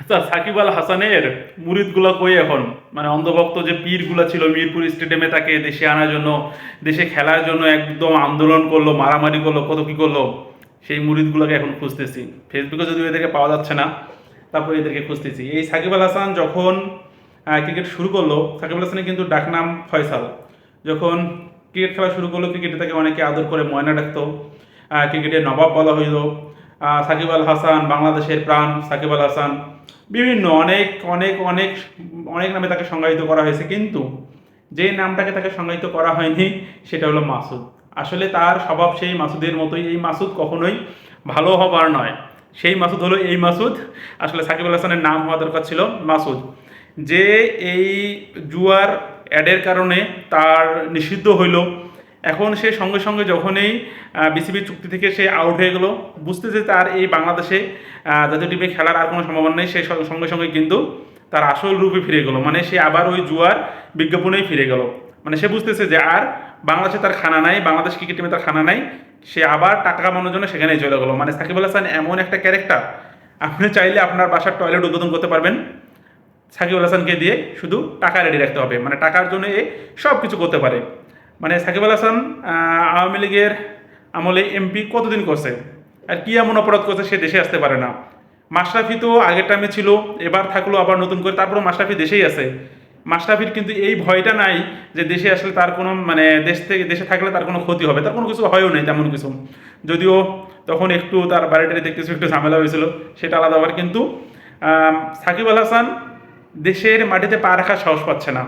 আচ্ছা সাকিব আল হাসানের মুরিদগুলো কই এখন? মানে অন্ধভক্ত যে পীরগুলো ছিল মিরপুর স্টেডিয়ামে তাকে দেশে আনার জন্য দেশে খেলার জন্য একদম আন্দোলন করল মারামারি করল কত কি করল সেই মুরিদগুলোকে এখন খুঁজতেছি। ফেসবুকে যদিও এদেরকে পাওয়া যাচ্ছে না তারপরে এদেরকে খুঁজতেছি। এই সাকিব আল হাসান যখন ক্রিকেট শুরু করল সাকিব আল হাসানের কিন্তু ডাকনাম ফয়সাল। যখন ক্রিকেট খেলা শুরু করল ক্রিকেটে তাকে অনেকে আদর করে ময়না ডাকতো আহ, ক্রিকেটের নবাব বলা হইল। সাকিব আল হাসান, বাংলাদেশের প্রাণ সাকিব আল হাসান, বিভিন্ন অনেক অনেক অনেক অনেক নামে তাকে সংজ্ঞায়িত করা হয়েছে। কিন্তু যে নামটাকে তাকে সংজ্ঞায়িত করা হয়নি, সেটা হলো মাসুদ। আসলে তার স্বভাব সেই মাসুদের মতোই। এই মাসুদ কখনোই ভালো হবার নয়। সেই মাসুদ হলো এই মাসুদ। আসলে সাকিব আল হাসানের নাম হওয়া দরকার ছিল মাসুদ। যে এই জুয়ার অ্যাডের কারণে তার নিষিদ্ধ হইল। এখন সে সঙ্গে সঙ্গে যখনই বিসিবি চুক্তি থেকে সে আউট হয়ে গেল, বুঝতে যে তার এই বাংলাদেশে জাতীয় টিমে খেলার আর কোনো সম্ভাবনা নেই, সে সঙ্গে সঙ্গে কিন্তু তার আসল রূপে ফিরে গেল। মানে সে আবার ওই জুয়ার বিজ্ঞাপনেই ফিরে গেল। মানে সে বুঝতেছে যে আর বাংলাদেশে তার খানা নাই, বাংলাদেশ ক্রিকেট টিমে তার খানা নাই, সে আবার টাকা কামানোর জন্য সেখানেই চলে গেলো। মানে সাকিব হাসান এমন একটা ক্যারেক্টার আপনি চাইলে আপনার বাসার টয়লেট উদ্বোধন করতে পারবেন। সাকিব হাসানকে দিয়ে শুধু টাকা রেডি রাখতে হবে। মানে টাকার জন্য এ সব কিছু করতে পারে। মানে সাকিব আল হাসান আওয়ামী লীগের আমলে এমপি কতদিন করছে? আর কি এমন অপরাধ করছে সে দেশে আসতে পারে না। মাশরাফি তো আগের টাইমে ছিল, এবার থাকল আবার নতুন করে তারপর মাশরাফি দেশেই আছে। মাশরাফির কিন্তু এই ভয়টা নাই যে দেশে আসলে তার কোনো মানে দেশ থেকে, দেশে থাকলে তার কোনো ক্ষতি হবে। তার কোনো কিছু হয়ও নেই তেমন কিছু। যদিও তখন একটু তার বাড়িটাতে দেখতে একটু ঝামেলা হয়েছিল, সেটা আলাদা আবার কিন্তু সাকিব আল হাসান দেশের মাটিতে পা রাখার সাহস পাচ্ছে না।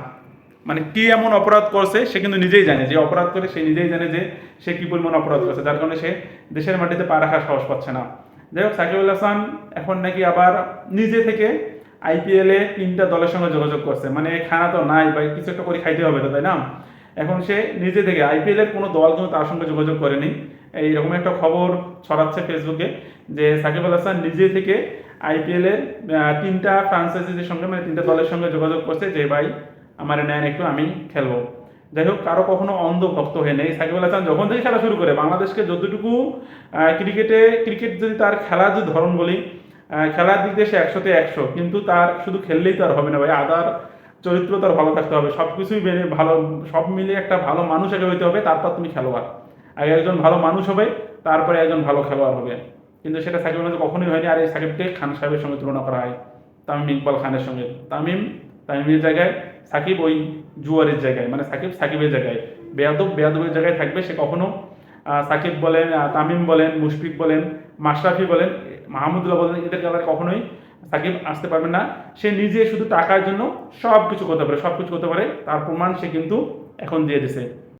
মানে কি এমন অপরাধ করছে, সে কিন্তু নিজেই জানে। যে অপরাধ করে সে নিজেই জানে যে সে কি পরিমাণ অপরাধ করছে, যার কারণে সে দেশের মাটিতে পা রাখার সাহস পাচ্ছে না। যাই হোক সাকিব আল হাসান এখন নাকি আবার নিজে থেকে আইপিএলে তিনটা দলের সঙ্গে যোগাযোগ করছে। মানে খানা তো নাই, বা কিছু একটা করে খাইতে হবে তো, তাই না? এখন সে নিজে থেকে আইপিএলের কোনো দল কিন্তু তার সঙ্গে যোগাযোগ করেনি। এইরকম একটা খবর ছড়াচ্ছে ফেসবুকে যে সাকিব আল হাসান নিজে থেকে আইপিএলের তিনটা ফ্রাঞ্চাইজির সঙ্গে মানে তিনটা দলের সঙ্গে যোগাযোগ করছে, যে ভাই আমার নেন একটু, আমি খেলব। যাই হোক, কারও কখনো অন্ধ ভক্ত হয়ে নেই। সাকিব আল হাসান যখন থেকে খেলা শুরু করে, বাংলাদেশকে যতটুকু ক্রিকেটে, ক্রিকেট যদি তার খেলার যদি ধরন বলি খেলার দিক দিয়ে সে একশোতে একশো, কিন্তু তার শুধু খেললেই তো আর হবে না ভাই। আদার চরিত্র তার ভালো থাকতে হবে। সব কিছুই বেড়ে ভালো, সব মিলিয়ে একটা ভালো মানুষ আগে হইতে হবে, তারপর তুমি খেলোয়াড়। আগে একজন ভালো মানুষ হবে, তারপরে একজন ভালো খেলোয়াড় হবে। কিন্তু সেটা মধ্যে কখনোই হয়নি। আর এই সাকিবকে খান সাহেবের সঙ্গে তুলনা করা হয়। তামিম ইকবাল খানের সঙ্গে। তামিম তামিমের জায়গায়, সাকিব ওই জুয়ারের জায়গায় মানে সাকিব সাকিবের জায়গায়। বেয়াদব, বেয়াদবের জায়গায় থাকবে সে কখনো। সাকিব বলেন তামিম বলেন, মুশফিক বলেন, মাশরাফি বলেন, মাহমুদুল্লাহ বলেন এদের জায়গায় কখনোই সাকিব আসতে পারবে না। সে নিজে শুধু টাকার জন্য সব কিছু করতে পারে সব কিছু করতে পারে। তার প্রমাণ সে কিন্তু এখন দিয়ে দিছে।